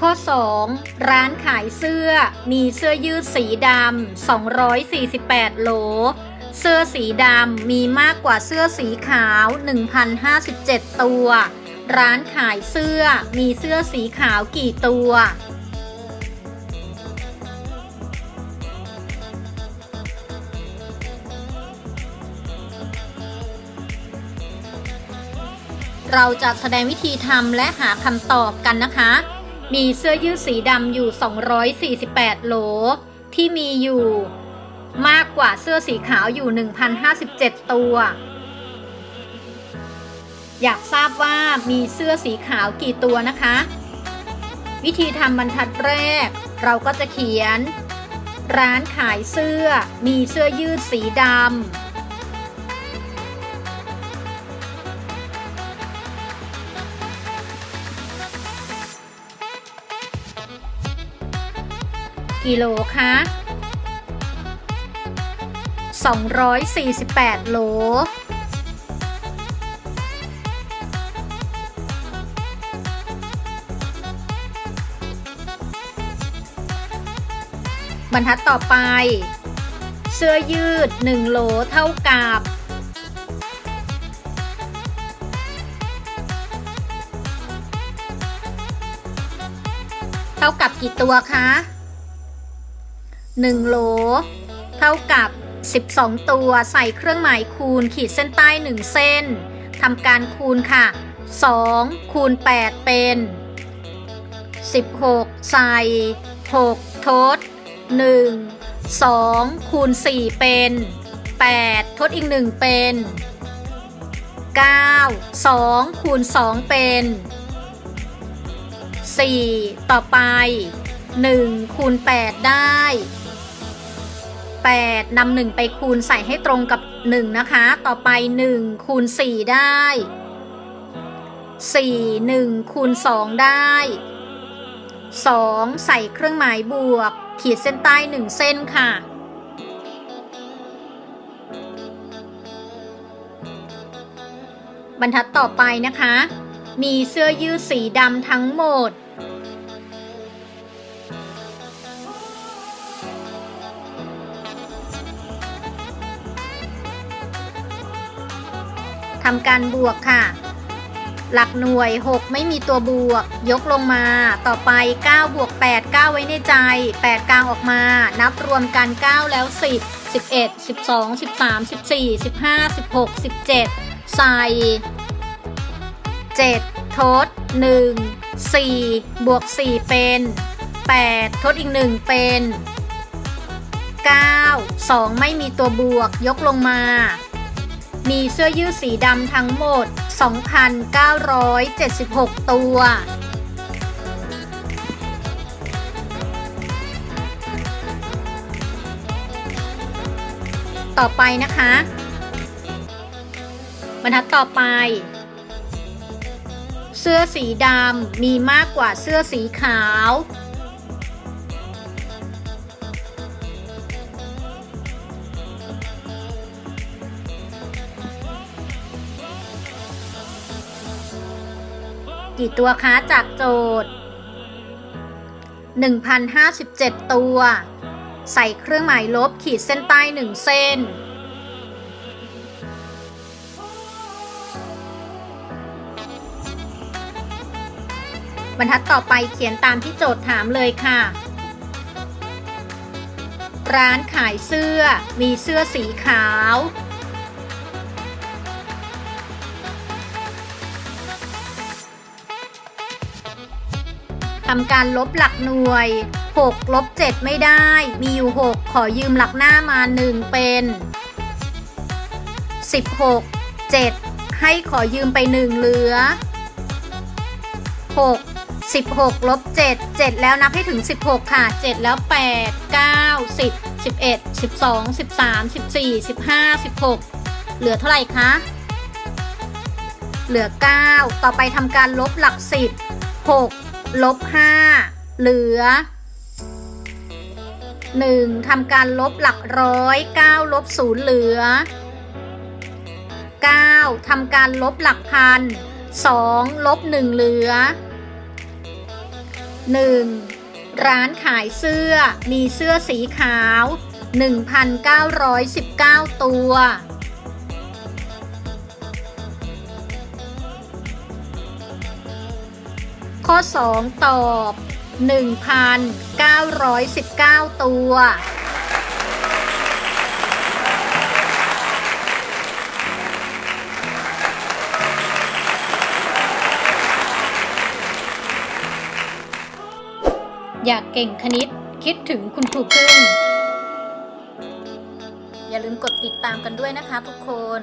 ข้อ 2 ร้านขายเสื้อ มีเสื้อยืดสีดำ 248 โหล เสื้อสีดำ มีมากกว่าเสื้อสีขาว 1,057 ตัว ร้านขายเสื้อ มีเสื้อสีขาวกี่ตัว เราจะแสดงวิธีทำและหาคำตอบกันนะคะ มีเสื้อยืดสีดำอยู่ 248 โหล ที่มีอยู่ มากกว่าเสื้อสีขาวอยู่ 1,057 ตัว อยากทราบว่ามีเสื้อสีขาวกี่ตัวนะคะ วิธีทำบรรทัดแรก เราก็จะเขียน ร้านขายเสื้อ มีเสื้อยืดสีดำ กิโลคะ248 โล บรรทัดต่อไป เสื้อยืด 1 โลเท่ากับเท่ากับกี่ตัวคะ 1 โหล เท่ากับ 12 ตัวใส่เครื่องหมายคูณขีดเส้นใต้ 1 เส้นทำการคูณค่ะ 2 คูณ 8 เป็น 16 ใส่ 6 ทด 1 2 คูณ 4 เป็น 8 ทดอีก 1 เป็น 9 2 คูณ 2 เป็น 4 ต่อไป 1 คูณ 8 ได้ 8นำ1ไปคูณใส่ให้ตรงกับ 1 นะคะ ต่อไป 1 คูณ 4 ได้ 4 1 คูณ 2 ได้ 2 ใส่เครื่องหมายบวก ขีดเส้นใต้ 1 เส้นค่ะ บรรทัดต่อไปนะคะ มีเสื้อยืดสีดำทั้งหมด ทำการบวกค่ะ หลักหน่วย 6 ไม่มีตัวบวก ยกลงมาต่อไป 9 บวก 8 9 ไว้ในใจ 8 กลางออกมา นับรวมกัน 9 แล้ว 10 11 12 13 14 15 16 17 ใส่ 7 ทด 1 4 บวก 4 เป็น 8 ทดอีก 1 เป็น 9 2 ไม่มีตัวบวกยกลงมา มีเสื้อยืดสีดำทั้งหมด 2,976 ตัว ต่อไปนะคะ บรรทัดต่อไป เสื้อสีดำมีมากกว่าเสื้อสีขาว กี่ตัวคะจากโจทย์ 1,057 ตัว ใส่เครื่องหมายลบขีดเส้นใต้1เส้น บรรทัดต่อไปเขียนตามที่โจทย์ถามเลยค่ะ ร้านขายเสื้อมีเสื้อสีขาว ทำการลบหลักหน่วย 6 ลบ 7 ไม่ได้ มีอยู่ 6 ขอยืมหลักหน้ามา 1 เป็น 16 7 ให้ขอยืมไป 1 เหลือ 6 16ลบ7 7 แล้วนับให้ถึง 16 ค่ะ 7 แล้ว 8 9 10 11 12 13 14 15 16 เหลือเท่าไหร่คะ เหลือ 9 ต่อไปทำการลบหลัก 10 6 ลบ5เหลือ1ทำการลบหลักร้อย9ลบ0เหลือ9ทำการลบหลักพัน2ลบ1เหลือ 1. ร้านขายเสื้อมีเสื้อสีขาว 1,919 ตัว ข้อ 2 ตอบ 1,919 ตัว อยากเก่งคณิตคิดถึงคุณครูพึ่งอย่าลืมกดติดตามกันด้วยนะคะทุกคน